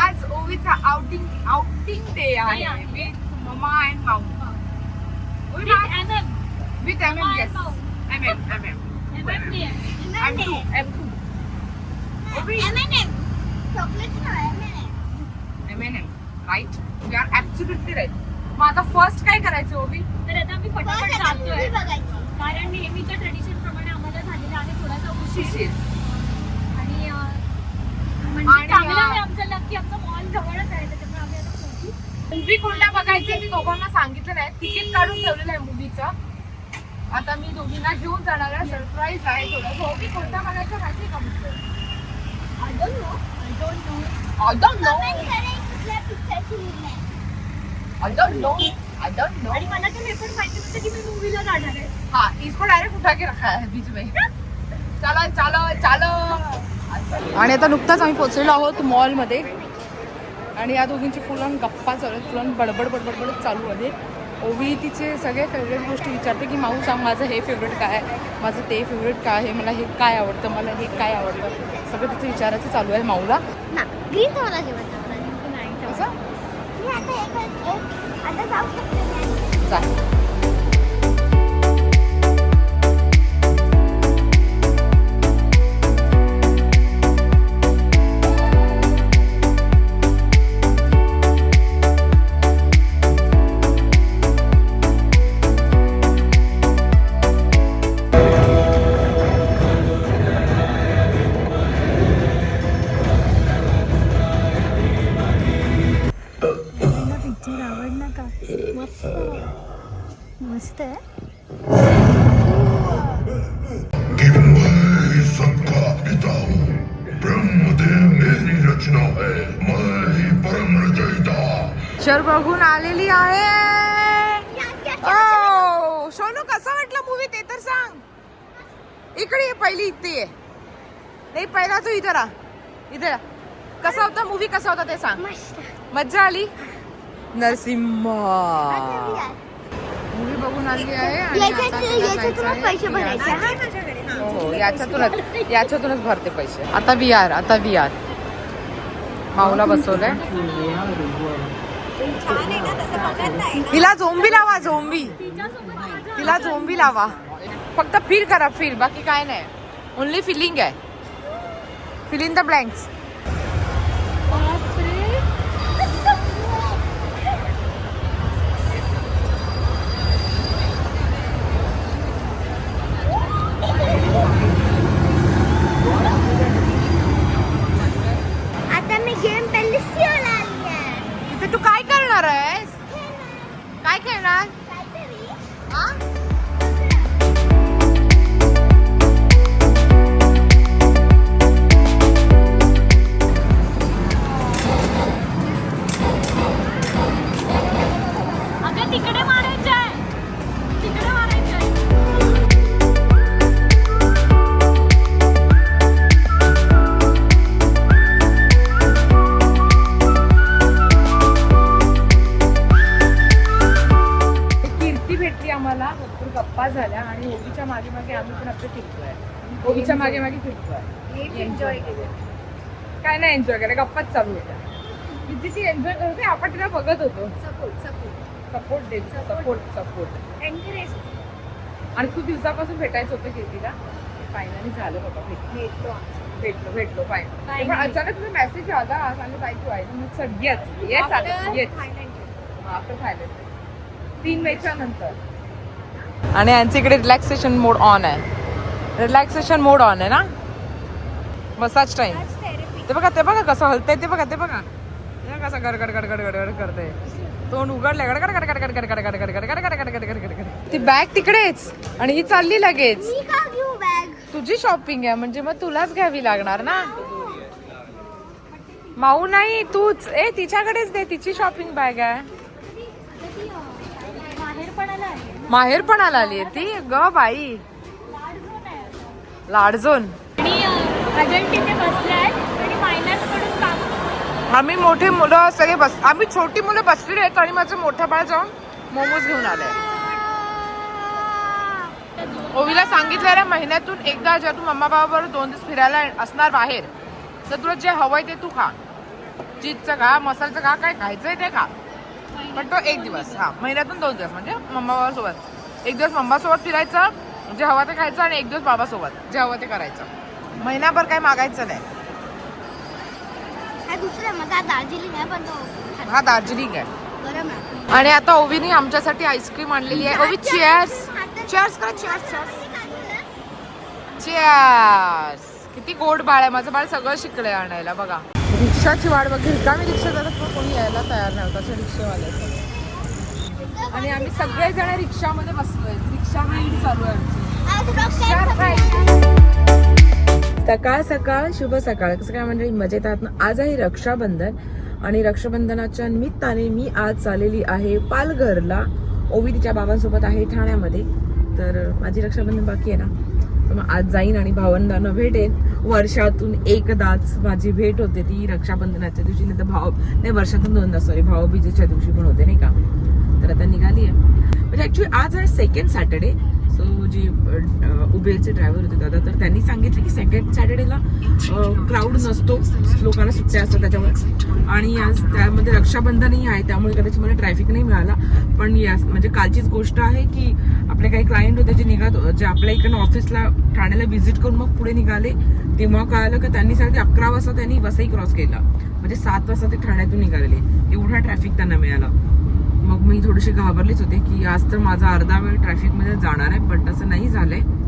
आज ओवीचा outing outing day आहे. With mamma and Mau. With M M yes. M M M M. M two M two. Chocolate नाही, M&M. M N M right we are absolutely right मग आता first काय करायचं ओवी? तर आता आम्ही फटाफट जातोय. कारण नेहमीच्या ट्रेडिशन प्रमाणे आम्हाला झालेलं आहे थोडासा उशीर आणि अं, म्हणजे आणि, चांगलं अं, आहे आमचं लकी आमचा मॉल जवळच आहे त्याच्यामुळे आम्ही आता पोहोचू मूवी कोणता बघायचं मी दोघांना सांगितलं नाही. तिकीट काढून ठेवलेलं आहे मूवीचं आता मी दोघींना घेऊन जाणार आहे. सरप्राईज आहे थोडं. ओवी कोणता बघायचं माहिती आहे का म्हटलं I don't know I don't know I don't know I don't know I don't know आणि मला तर हे पण माहिती नव्हतं की मी मूवीला जाणार आहे. हाँ इसको डायरेक्ट उठा के रखा है बीच में. चलो चलो चलो. आणि आता नुकताच आम्ही पोहोचलेलो आहोत मॉलमध्ये आणि या दोघींची फुलान गप्पा चालू आहेत फुलान बडबड बडबड बडबड चालू आहे. ओवी तिचे सगळे फेवरेट गोष्टी विचारते की माऊ सांग माझं हे फेवरेट काय आहे? माझं ते फेवरेट काय आहे? मला हे काय आवडतं? मला हे काय आवडतं? सगळं तिचं विचारायचं चालू आहे माऊला. ग्रीन जेवण असं? मी आता एक आता जाऊ शकते. चालेल. पहिली इथे नाही पहिला तू इथं राहा. इथे. कसा होता मूवी कसा होता ते सांग. मज्जा आली? नरसिम्हा मूवी बघून आली आहे तिला हो, याच्यातूनच. याच्यातूनच भरते पैसे. आता व्ही आर आता व्ही आर. माऊला बसवलंय. हिला झोंबी लावा झोंबी. तिला झोंबी लावा. फक्त फील करा फील बाकी काय नाही. ओनली फिलिंग आहे फिलिंग द ब्लँक्स ओबीच्या मागे मागे फिरतोय. एन्जॉय केलं काय नाही एन्जॉय केलं गप्पाच चालू होत्या किती ती एन्जॉय करते आपण तिला बघत होतो. सपोर्ट सपोर्ट सपोर्ट देत सपोर्ट सपोर्ट एनकरेज आणि खूप दिवसापासून भेटायचं होतं कीर्तीला. फायनली झालं बाबा भेटलो. भेटलो फायन Finally. पण अचानक तुझा मेसेज आला सांगितलं आई तू आहे मग सर येच येच आलं येच. आफ्टर थायलंड तीन मेच्या नंतर. आणि यांच्या इकडे रिलॅक्सेशन मोड ऑन आहे. रिलॅक्सेशन मोड ऑन आहे ना मसाज टाइम ते बघा ते बघा कसं हलतंय ते बघा ते बघा हे कसं गडगड गडगड गडगड करते तोंड उघडले गडगड गडगड गडगड गडगड गडगड गडगड गडगड गडगड गडगड ती बॅग तिकडेच आणि ही चालली लगेच तुझी शॉपिंग आहे म्हणजे मग तुलाच घ्यावी लागणार ना माऊ नाही तूच ए तिच्याकडेच दे तिची शॉपिंग बॅग आहे बाहेर पडायला आली आली ती ग बाई काम आम्ही मोठे मुलं सगळे बस आम्ही छोटी मुलं बसलेली आहेत आणि माझं मोठं बाळ जाऊन मोमोज घेऊन आलंय. ओवीला सांगितलं रे महिन्यातून एकदा जेव्हा तू मम्मा बाबा बरोबर दोन दिवस फिरायला असणार बाहेर तर तुला जे हवंय ते तू खा. चीजचं खा मसाल्याचं खा काय खायचंय ते खा. पण तो एक दिवस हा महिन्यातून दोन दिवस म्हणजे मम्मा बाबासोबत. एक दिवस मम्मा सोबत फिरायचं जे हवं ते खायचं आणि एक दिवस बाबासोबत जे हवं ते करायचं. महिनाभर काय मागायचं नाही. हा दुसरा माझा दार्जिलिंग आहे पण तो हा दार्जिलिंग आहे. गरम आहे आणि आता ओवीने आमच्यासाठी आईस्क्रीम आणलेली आहे. ओवी चेअर्स चेअर्स करा चेअर्स चेअर्स किती गोड बाळ आहे. माझं बाळ सगळं शिकलंय आणायला बघा. रिक्षाची वाट बघ रिकामी रिक्षा जातात पण कोणी यायला तयार नाही होत असे रिक्षावाले आणि आम्ही सगळेजण रिक्षामध्ये बसलोय. रिक्षा राईड चालू आहे सकाळ सकाळ शुभ सकाळ. कसं काय म्हणजे मजेत आहात ना? आज आहे रक्षाबंधन आणि रक्षाबंधनाच्या निमित्ताने मी आज चाललेली आहे पालघरला. ओवी तिच्या बाबांसोबत आहे ठाण्यामध्ये. तर माझी रक्षाबंधन बाकी आहे ना? तर मग आज जाईन आणि भावंडांना भेटेन. वर्षातून एकदाच माझी भेट होते ती रक्षाबंधनाच्या दिवशी. नाही तर भाव नाही वर्षातून दोनदा सॉरी भावबीजेच्या दिवशी पण होते नाही का? तर आता निघाली आहे म्हणजे ॲक्च्युली आज आहे सेकंड सॅटर्डे सो जी उबेरचे ड्रायव्हर होते दादा तर त्यांनी सांगितलं की सेकंड सॅटर्डेला क्राऊड नसतो लोकांना सुट्ट्या असतात त्याच्यामुळे. आणि आज त्यामध्ये रक्षाबंधनही आहे त्यामुळे कदाचित मला ट्रॅफिक नाही मिळाला. पण यास म्हणजे कालचीच गोष्ट आहे की आपले काही क्लायंट होते जे निघत जे आपल्या इकडनं ऑफिसला ठाण्याला व्हिजिट करून मग पुढे निघाले. तेव्हा कळालं की त्यांनी सांगितलं अकरा वाजता त्यांनी वसई क्रॉस केला. म्हणजे सात वाजता ते ठाण्यातून निघालेले. एवढा ट्रॅफिक त्यांना मिळाला. मग मी थोडीशी घाबरलीच होते की आज तर माझा अर्धा वेळ ट्रॅफिकमध्ये जाणार आहे पण असं नाही झालं आहे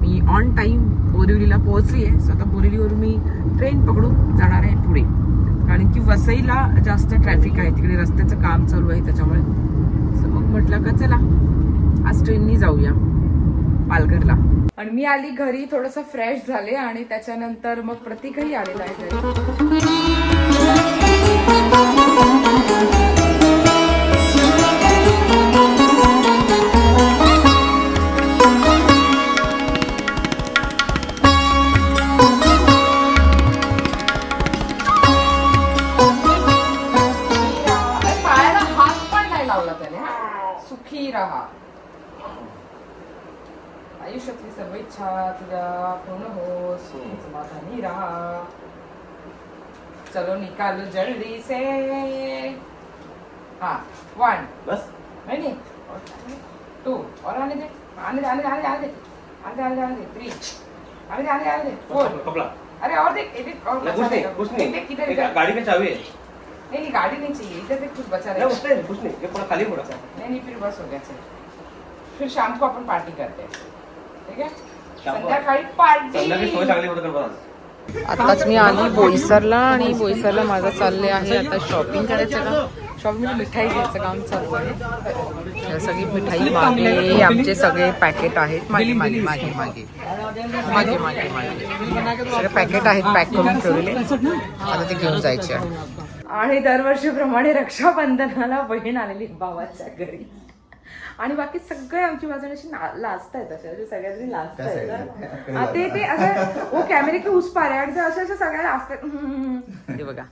मी ऑन टाईम बोरिवलीला पोहोचली आहे सो आता बोरिवलीवरून मी ट्रेन पकडून जाणार आहे पुढे. कारण की वसईला जास्त ट्रॅफिक आहे तिकडे रस्त्याचं काम चालू आहे त्याच्यामुळे. सो मग म्हटलं का चला आज ट्रेननी जाऊया पालघरला. आणि मी आली घरी थोडंसं फ्रेश झाले आणि त्याच्यानंतर मग प्रतीकही आलेला आहे सुखी समाधानी राहा। चलो निकालो जल्दी से। हाँ वन बस। नहीं टू और आने दे। आने दे। आने दे आने दे आने दे आने दे। आने दे आने दे थ्री आने दे आने दे आने दे। फोर कपड़ा अरे और देख एक और नहीं, कुछ नहीं कुछ नहीं। देख किधर गाड़ी में चाबी है। नहीं नहीं गाड़ी नहीं चाहिए। इधर देख कुछ बचा नहीं रहेगा उसने कुछ नहीं। ये पूरा खाली पड़ा नहीं नहीं फिर बस हो गया फिर शाम को अपन पार्टी करते हैं। ठीक है? संध्याकाळी पार्टी संध्याकाळी सोय चांगली होतं कर बरं आताच मी आली बोईसरला आणि बोईसरला माझं चालले आहे आता शॉपिंग करायचं का शॉपिंग म्हणजे मिठाई घ्यायचं काम चालू आहे. सगळी मिठाई मागे आमचे सगळे पॅकेट आहेत. मागे मागे मागे मागे. मागे मागे मागे. सगळे पॅकेट आहेत पॅक करून ठेवलेले आता ते घेऊन जायचे. आणि दरवर्षीप्रमाणे रक्षाबंधनाला बहीण आलेली भावाच्या घरी. आणि बाकी सगळे आमची बाजूने अशी लाजत आहेत अशा अशा सगळ्या जणी लाजत आहेत हा, ते ते असं वो कॅमेरे के उस पार आहे आणि ते अशा अशा सगळ्या लाजतात. हे बघा.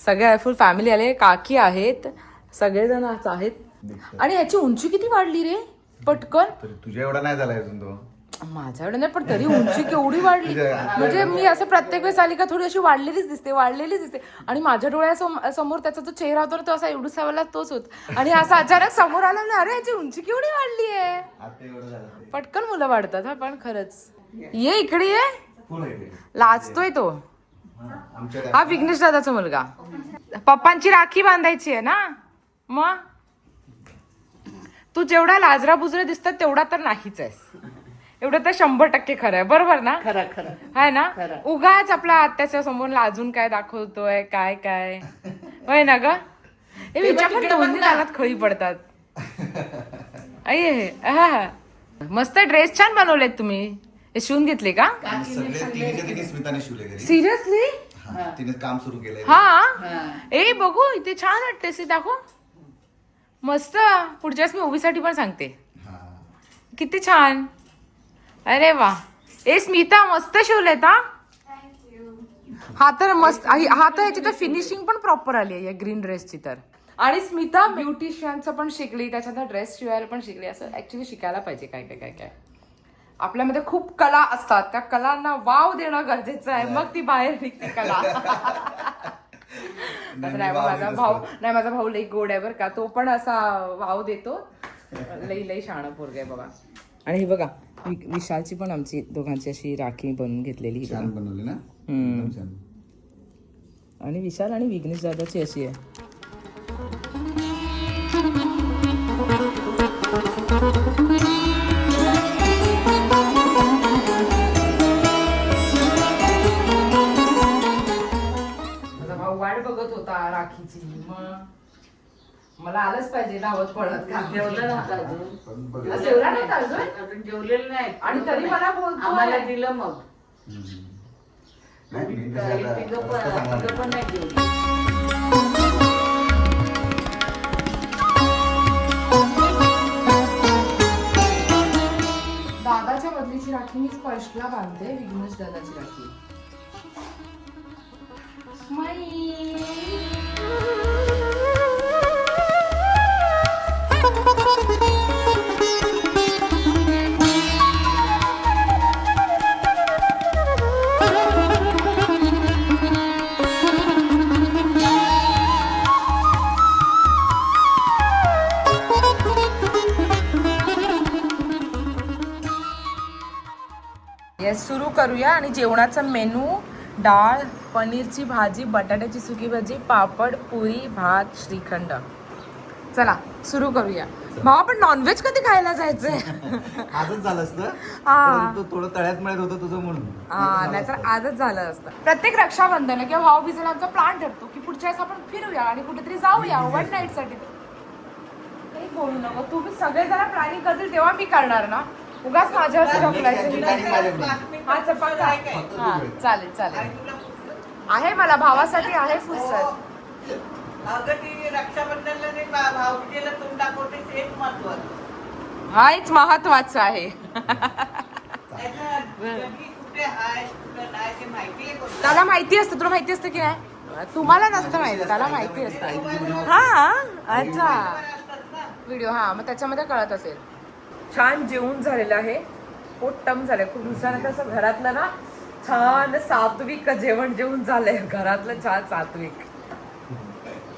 सगळे फुल फॅमिली आले. काकी आहेत. सगळेजण आहेत. आणि ह्याची उंची किती वाढली रे? पटकन. तुझ्या एवढा नाही झाला अजून तो. माझ्या एवढं नाही पण तरी उंची केवढी वाढली? म्हणजे मी असं प्रत्येक वेळेस आली का थोडी अशी वाढलेलीच दिसते वाढलेलीच दिसते. आणि माझ्या डोळ्यासमोर समोर त्याचा जो चेहरा होता ना तो असा एवढूसावाला तोच होत. आणि असं अचानक समोर आला ना अरे याची उंची केवढी वाढली आहे. पटकन मुलं वाढतात हा पण खरंच. ये इकडे ये. लाजतोय तो. हा, हा विघ्नेश दादाचा मुलगा. पप्पांची राखी बांधायची आहे ना? मग? तू जेवढा लाजरा बुजरा दिसतात तेवढा तर नाहीच आहेस. एवढं तर शंभर टक्के खरं आहे. बरोबर ना? खरं खरं. आहे ना? उगाच आपला आत्याच्या समोर लाजून काय दाखवतोय काय काय? होय ना ग? हे विचार पण दोन्ही कानात खळी पडतात. अये हा मस्त ड्रेस छान बनवलेत तुम्ही. हे शिवून घेतले का? आणि सगळे तिघीच्या तिघी स्मिताने शिवले घरी. सिरियसली? हा, तिने काम सुरू केलंय. हा? ए बघू इथे छान वाटते सी दाखव. मस्त. पुढच्या वेळेस मी ओवीसाठी पण सांगते. हा. किती छान. अरे वा. ए स्मिता मस्त शिवलेत हा? हा तर मस्त हा तर याची तर फिनिशिंग पण प्रॉपर आली आहे या ग्रीन ड्रेसची तर. आणि स्मिता ब्युटिशियनचं पण शिकली त्याच्यानंतर ड्रेस शिवायला पण शिकली. असं ऍक्च्युली शिकायला पाहिजे काय काय काय काय. आपल्यामध्ये खूप कला असतात. त्या कलांना वाव देणं गरजेचं आहे. मग ती बाहेर निघते कला. नाही माझा भाऊ असतात. नाही माझा भाऊ लई गोड आहे बरं का. तो पण असा वाव देतो. लई लई शाणं पोरग आहे बघा. आणि ही बघा वि- विशालची पण आमची दोघांची अशी राखी बनवून घेतलेली ही छान. बनवली ना हम्म. एकदम छान आणि विशाल आणि विघ्नेश दादाची अशी आहे आलंच पाहिजे धावत पडत का जेवलं नव्हतं अजून जेवला नव्हता अजून? अजून जेवलेलं नाही. आणि तरी मला बोलतोय. आम्हाला दिलं मग. हम्म. नाही मी तिघं आता पण रस्ता चांगला तिघं पण नाही. नाही जेवली. दादाच्या बदलीची राखी मी स्पर्शला बांधते विघ्नेश दादाची राखी. येस करूया आणि जेवणाचा मेनू डाळ पनीरची भाजी बटाट्याची सुकी भाजी पापड पुरी भात श्रीखंड. चला सुरू करूया. भाऊ आपण नॉनव्हेज कधी खायला जायचंय? आजच झालं असतं. हा. परंतु थोडं तळ्यात मिळत होतं तुझं म्हणून. हा नाहीतर आजच झालं असतं. प्रत्येक रक्षाबंधन किंवा भाऊबीजेला प्लॅन ठरतो की पुढच्या वेळेस आपण फिरूया आणि कुठेतरी जाऊया वन नाईटसाठी. काही बोलू नको. तुम्ही सगळेजण प्लॅनिंग करतील तेव्हा मी करणार ना? उगाच माझ्यावर ढकलायचं नाही. हा चपाता हा चालेल चालेल. आहे मला भावासाठी आहे फुलसर अगं ती रक्षाबंधनला नाही भा- भाऊबीजेला तोंड दाखवते तेच महत्वाचं. हाच महत्वाचं आहे. त्याला माहिती असतं तुला माहिती असतं की नाही? तुम्हाला नसतं माहिती त्याला माहिती असतं. हा अच्छा. व्हिडिओ हा मग त्याच्यामध्ये कळत असेल. छान जेवण झालेलं आहे. पोट टम झालंय. खूप दिवसानंतर असं घरातलं ना छान सात्विक जेवण जेवण झालंय. घरातलं छान सात्विक.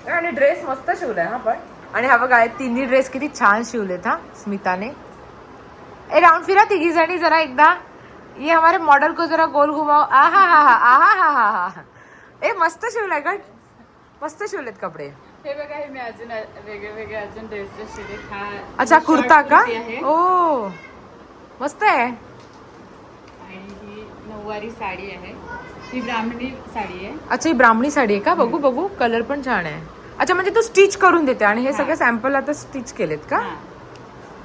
आणि ड्रेस मस्त शिवलाय हा पण. आणि हा बघा तिन्ही ड्रेस किती छान शिवलेत हा स्मिताने. ए राऊंड फिरा तिघी जणी जरा एकदा ये हमारे मॉडल को जरा गोल घुमाओ. आहा हा हा आहा हा हा हा ए मस्त शिवलाय गट मस्त शिवलेत कपडे. हे बघा हे मी अजून वेगळे वेगळे अजून ड्रेसेस शिले हा अच्छा कुर्ता का? ओ मस्त आहे. आणि ही नऊवारी साडी आहे. ही ब्राह्मणी साडी आहे. अच्छा ही ब्राह्मणी साडी आहे का? बघू बघू. कलर पण छान आहे. अच्छा म्हणजे तू स्टिच करून देते आणि हे सगळे सॅम्पल आता स्टिच केलेत का.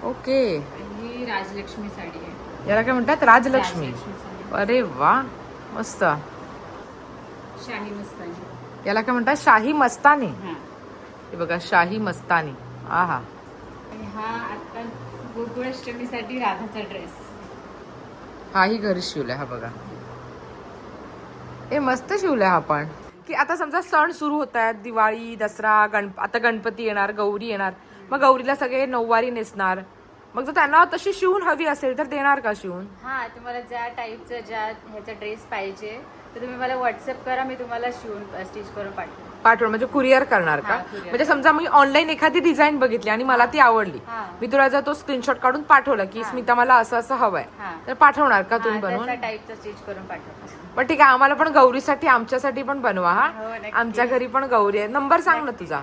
ओके. ही राजलक्ष्मी साडी आहे. याला काय म्हणतात? राजलक्ष्मी. अरे वा मस्त. शाही मस्तानी. याला काय म्हणतात? शाही मस्तानी. हा हे बघा शाही मस्तानी. आहा. आणि हा आता गोकुळाष्टमीसाठी राधाचा ड्रेस हाही घरी शिवलाय हा बघा. हे मस्त शिवलाय हा पण. की आता समजा सण सुरू होत आहेत दिवाळी दसरा गण आता गणपती येणार गौरी येणार. मग गौरीला सगळे नऊवारी नेसणार. मग जर त्यांना तशी शिवून हवी असेल तर देणार का शिवून? हा तुम्हाला ज्या टाईपचं ज्या ह्याचा ड्रेस पाहिजे तर तुम्ही मला व्हॉट्सअप करा मी तुम्हाला शिवून स्टिच करून पाठवेन पाठवण म्हणजे कुरिअर करणार का. म्हणजे समजा मी ऑनलाईन एखादी डिझाईन बघितली आणि मला ती आवडली. मी तुला जर तो स्क्रीनशॉट काढून पाठवला की स्मिता मला असं असं हवंय. तर पाठवणार का तुम्ही बनवून? स्टिच करून पाठवा पण ठीक आहे आम्हाला पण गौरीसाठी आमच्यासाठी पण बनवा हो, हा. आमच्या घरी पण गौरी आहे. नंबर सांग ना तुझा.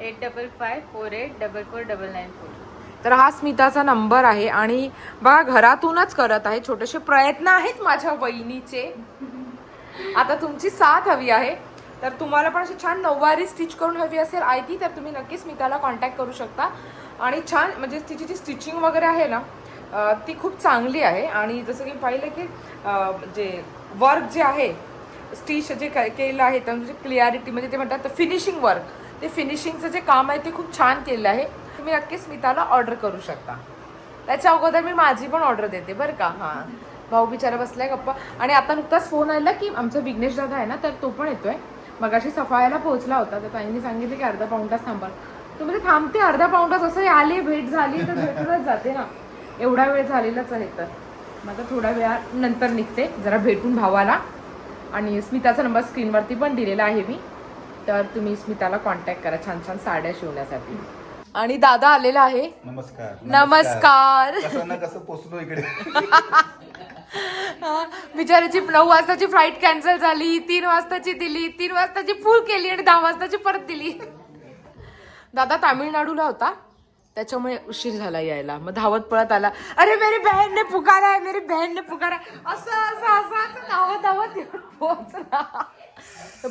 Eight double five four eight double four double nine four. तर हा स्मिताचा नंबर आहे आणि बघा घरातूनच करत आहे. छोटेसे प्रयत्न आहेत माझ्या वहिनीचे. आता तुमची साथ हवी आहे. तर तुम्हाला पण अशी छान नऊवारी स्टिच करून हवी असेल आय ती तर तुम्ही नक्कीच स्मिताला कॉन्टॅक्ट करू शकता. आणि छान म्हणजे तिची जी स्टिचिंग वगैरे आहे ना ती खूप चांगली आहे. आणि जसं की पाहिलं की जे वर्क जे आहे स्टिच जे केलं आहे तर म्हणजे क्लिअरिटी म्हणजे ते म्हणतात फिनिशिंग वर्क ते फिनिशिंगचं जे काम आहे ते खूप छान केलं आहे. तुम्ही नक्कीच स्मिताला ऑर्डर करू शकता. त्याच्या अगोदर मी माझी पण ऑर्डर देते बरं का? हां. भाऊ बिचारा बसलाय गप्पा. आणि आता नुकताच फोन आला की आमचा विघ्नेश दादा आहे ना तर तो पण येतोय. मगाशी सफायला पोहोचला होता तर ताईंनी सांगितलं की अर्धा पाऊण तास थांबा तो म्हणजे थांबते अर्धा पाऊण तास असं आले भेट झाली तर भेटूनच जाते ना. एवढा वेळ झालेलाच आहे तर. मग आता थोड्या वेळा नंतर निघते जरा भेटून भावाला. आणि स्मिताचा नंबर स्क्रीनवरती पण दिलेला आहे मी. तर तुम्ही स्मिताला कॉन्टॅक्ट करा छान छान साड्या शिवण्यासाठी. आणि दादा आलेला आहे. नमस्कार. नमस्कार. कसं ना कसं पोचलो इकडे. बिचाराची नऊ वाजताची फ्लाईट कॅन्सल झाली तीन वाजताची दिली तीन वाजताची फुल केली आणि दहा वाजताची परत दिली. दादा तामिळनाडूला होता त्याच्यामुळे उशीर झाला यायला. मग धावत पळत आला अरे मेरी बहन ने पुकारा आहे मेरी बहन ने पुकारा असं असं असं असं धावत धावत येऊन पोहोचला.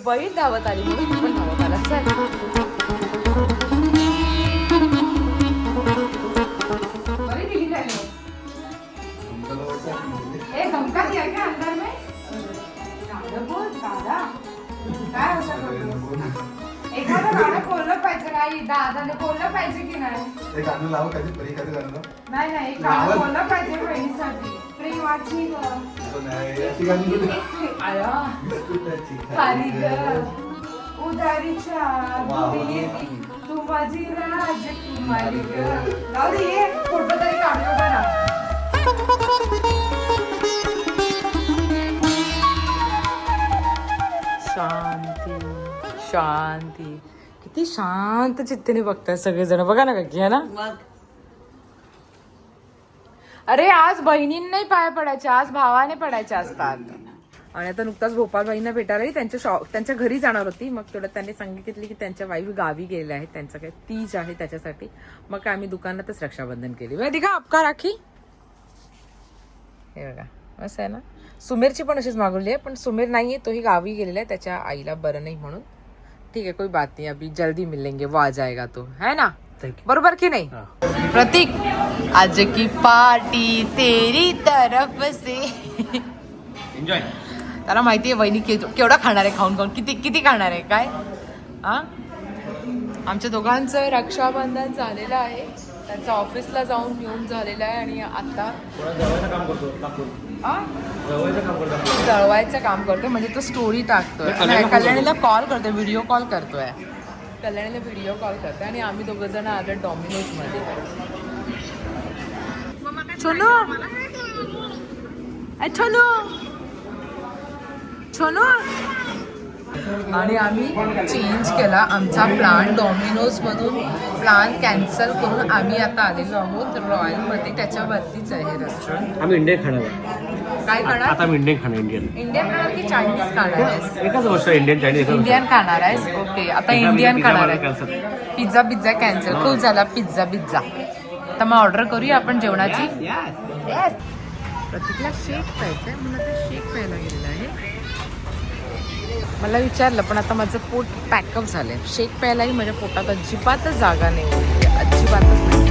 बहीण धावत आली म्हणून पण धावत आला. चल. उदारीच्या तू माझी राजकुमारी ग ये फोटो तरी काढलो बरा शांती शांती. किती शांत चित्तेने बघताय सगळेजण. बघा ना का घ्या ना. अरे आज बहिणींनाही पाय पडायचे आज भावाने पडायचे असतात. आणि आता नुकताच भोपालबाईंना भेटायला त्यांच्या शॉप त्यांच्या घरी जाणार होती. मग तेवढं त्यांनी सांगितली की त्यांच्या वाईफ गावी गेले आहेत. त्यांचं काय तीज आहे त्याच्यासाठी. मग काय आम्ही दुकानातच रक्षाबंधन केली. माहिती का आपका राखी. हे बघा असं आहे ना? सुमेरची पण अशीच मागवली आहे पण सुमेर नाही आहे तोही गावी गेलेला आहे. त्याच्या आईला बरं नाही म्हणून. ठीक आहे कोई बात नाही. अभी जल्दी मिलेंगे. वो आ जाएगा तो. है ना? बरोबर की नाही? प्रतीक आज की पार्टी तेरी तरफ से. एन्जॉय त्याला माहिती आहे वहिनी के- केवढा खाणार आहे खाऊन खाऊन. किती किती खाणार आहे काय? हा? आमच्या दोघांचं रक्षाबंधन झालेलं आहे. त्यांचं ऑफिसला जाऊन येऊन झालेलं आहे आणि आता काम करतो करतो जळवायचं काम करतोय म्हणजे तो स्टोरी टाकतोय. कल्याणीला कॉल करतोय व्हिडिओ कॉल करतोय. कल्याणीने व्हिडिओ कॉल करते आणि आम्ही दोघं जण आलो डॉमिनोजमध्ये. छोनू! ए, छोनू! छोनू! आणि आम्ही चेंज केला आमचा प्लान डॉमिनोज मधून. प्लान कॅन्सल करून आम्ही आता आलेलो आहोत रॉयलमध्ये. त्याच्यावरतीच आहे रेस्टॉरंट आम्ही इंडिया खाणार काय आता आम्ही इंडियन खाणार इंडियन इंडियन खाणार की चायनीज खाणार आहेस? एकच गोष्ट इंडियन चायनीज. इंडियन खाणार आहेस? ओके आता इंडियन खाणार आहे. पिझ्झा पिझ्झा कॅन्सल खूप झाला. पिझ्झा पिझ्झा तर मग ऑर्डर करूया आपण जेवणाची. प्रतीकला शेक प्यायचा आहे मला तर शेक प्यायला गेलेला आहे. मला विचारलं पण आता माझं पोट पॅकअप झालंय. शेक प्यायलाही माझ्या पोटात अजिबातच जागा नाही. आहे. अजिबातच नाही.